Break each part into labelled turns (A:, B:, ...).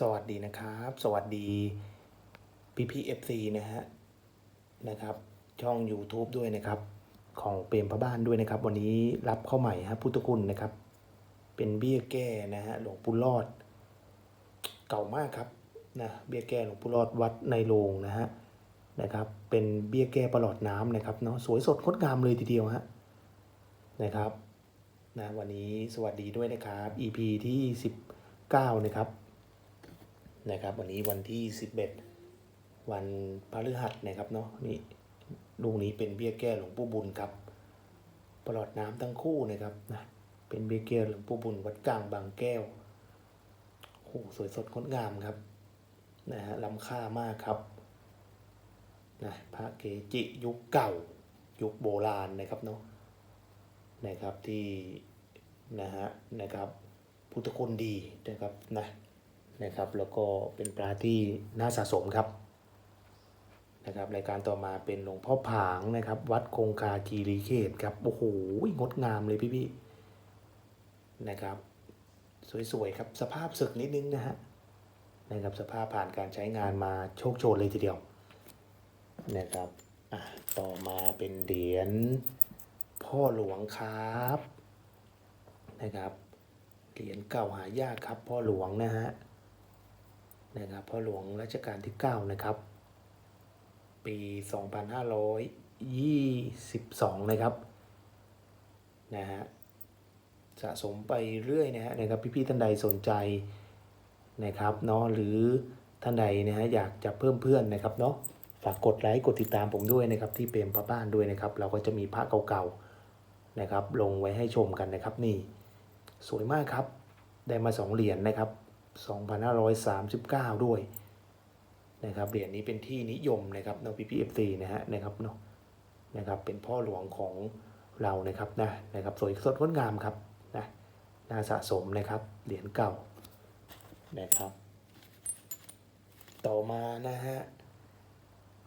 A: สวัสดีนะครับ สวัสดีพี่พีเอฟซีนะฮะนะครับ ช่อง YouTube ด้วยนะครับ ของเปรมพระบ้านด้วยนะครับ วันนี้รับเข้าใหม่ฮะพุทธคุณนะครับ เป็นเบี้ยแก้นะฮะหลวงปู่รอด เก่ามากครับนะเบี้ยแก้หลวงปู่รอดวัดในโรงนะฮะนะครับ เป็นเบี้ยแก้ประหลอดน้ำนะครับเนาะสวยสดงดงามเลยทีเดียวฮะนะครับนะวันนี้สวัสดีด้วยนะครับ EP ที่ 19 นะครับ นะครับ วันนี้วันที่ 11 วันพฤหัสนะครับเนาะนี่ลูกนี้เป็นเบี้ยแก้หลวงปู่บุญครับปลอดน้ำทั้งคู่นะครับนะเป็นเบี้ยแก้หลวงปู่บุญวัดกลางบางแก้วโอ้โหสวยสดงดงามครับนะฮะล้ำค่ามากครับนะพระเกจิยุคเก่ายุคโบราณนะครับเนาะนะครับที่นะฮะนะครับพุทธคุณดีนะครับนะ นะครับ แล้วก็เป็นปลาที่น่าสะสมครับนะครับรายการต่อมาเป็นหลวงพ่อผางนะครับ วัดคงคาคีรีเขตครับโอ้โหงดงามเลยพี่พี่ๆนะครับ สวยๆครับสภาพศึกนิดนึงนะฮะนะครับสภาพผ่านการใช้งานมาโชคโชนเลยทีเดียวนะครับอะต่อมาเป็นเหรียญพ่อหลวงครับนะครับเหรียญเก่าหายากครับพ่อหลวงนะฮะ นะครับพ่อหลวงรัชกาลที่ 9 นะครับ ปี 2522 นะครับนะฮะสะสมไปเรื่อยนะฮะนะครับพี่ๆท่านใดสนใจนะครับเนาะหรือท่านใดนะฮะอยากจะเพิ่มเพื่อนนะครับเนาะฝากกดไลค์กดติดตามผมด้วยนะครับที่เปรมพระบ้านด้วยนะครับ เราก็จะมีพระเก่าๆนะครับ ลงไว้ให้ชมกันนะครับนี่ สวยมากครับ ได้มา2เหรียญนะครับ 2539 ด้วยนะครับเหรียญนี้เป็นที่นิยมนะครับเนาะ PPFC นะฮะนะครับเนาะนะครับเป็นพ่อหลวงของเรานะครับนะนะครับสวยสดงดงามครับนะน่าสะสมนะครับเหรียญเก่านะครับ ต่อมานะฮะ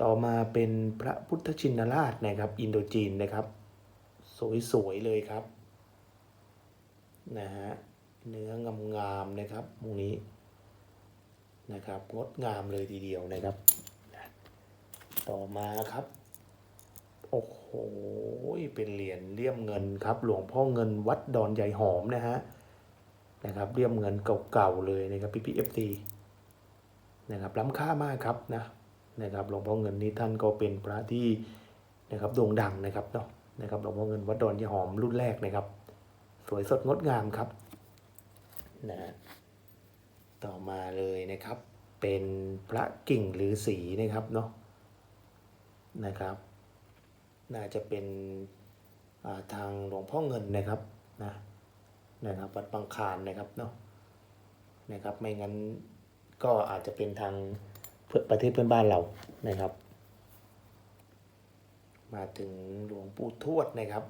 A: ต่อมาเป็นพระพุทธชินราชนะครับ อินโดจีนนะครับ สวยๆเลยครับนะฮะ เนื้องามๆนะครับตรงนี้นะครับงดงามเลยทีเดียวนะครับ ต่อมาครับ โอ้โห เป็นเหรียญเลี่ยมเงินครับ หลวงพ่อเงินวัดดอนใหญ่หอมนะฮะนะครับเลี่ยมเงินเก่าๆเลยนะครับพี่พีเอฟซีนะครับล้ำค่ามากครับนะนะครับหลวงพ่อเงินนี้ท่านก็เป็นพระที่นะครับโด่งดังนะครับเนาะนะครับหลวงพ่อเงินวัดดอนใหญ่หอมรุ่นแรกนะครับ สวยสดงดงามครับ นะต่อมาเลยนะครับ เป็นพระกิ่งหรือสีนะครับเนาะนะครับ น่าจะเป็นาทางหลวงพ่อเงินนะครับนะนะครับวัดบางคารนะครับเนาะนะครับ ไม่งั้นก็อาจจะเป็นทางเพื่อประเทศเพื่อนบ้านเรานะครับ มาถึงหลวงปู่ทวดนะครับ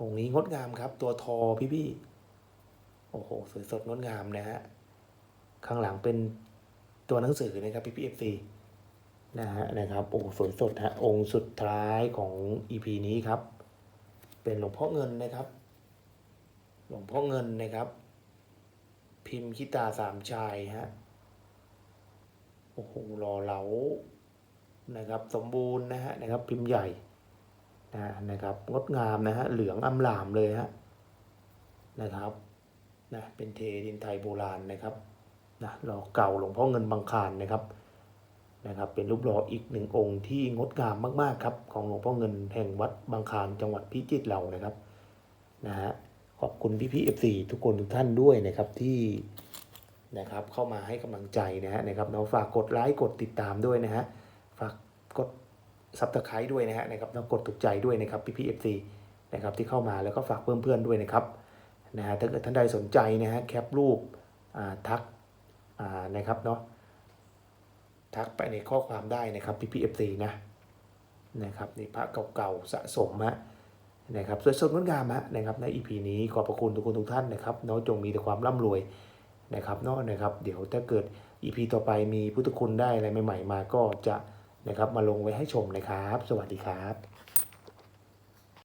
A: องค์นี้งดงามครับ ตัวทอพี่ๆโอ้โห สวยสดงดงามนะฮะ ข้างหลังเป็นตัวหนังสือนะครับพี่พีเอฟซีนะฮะนะครับโอ้สวยสดฮะองค์สุดท้ายของ EP นี้ครับ เป็นหลวงพ่อเงินนะครับ หลวงพ่อเงินนะครับ พิมพ์คิตาสามชายฮะโอ้โหหล่อเหลานะครับ สมบูรณ์นะฮะนะครับ พิมพ์ใหญ่นะนะครับ งดงามนะฮะเหลืองอำลามเลยฮะนะครับ นะเป็นเทดินไทยโบราณนะครับนะหล่อเก่าหลวงพ่อเงินบางคารนะครับนะครับเป็นรูปหล่ออีกหนึ่งองค์ที่งดงามมากๆครับของหลวงพ่อเงินแห่งวัดบางคารจังหวัดพิจิตรเรานะครับนะฮะขอบคุณพี่พี่เอฟซีทุกคนทุกท่านด้วยนะครับที่นะครับเข้ามาให้กำลังใจนะฮะนะครับเราฝากกดไลค์กดติดตามด้วยนะฮะฝากกดซับสไครต์ด้วยนะฮะนะครับแล้วกดถูกใจด้วยนะครับพี่พี่เอฟซีนะครับที่เข้ามาแล้วก็ฝากเพื่อนๆด้วยนะครับ นะฮะถ้าเกิดท่านใดสนใจนะฮะแคปรูปทักนะครับเนาะทักไปในข้อความได้นะครับพี่พีเอฟซีนะนะครับในพระเก่าๆสะสมฮะนะครับสวยสดงดงามฮะนะครับในอีพีนี้ขอบพระคุณทุกคนทุกท่านนะครับเนาะจงมีแต่ความร่ำรวยนะครับเนาะนะครับ เดี๋ยวถ้าเกิดอีพีต่อไปมีพุทธคุณได้อะไรใหม่ ๆ มาก็จะนะครับมาลงไว้ให้ชมนะครับ สวัสดีครับ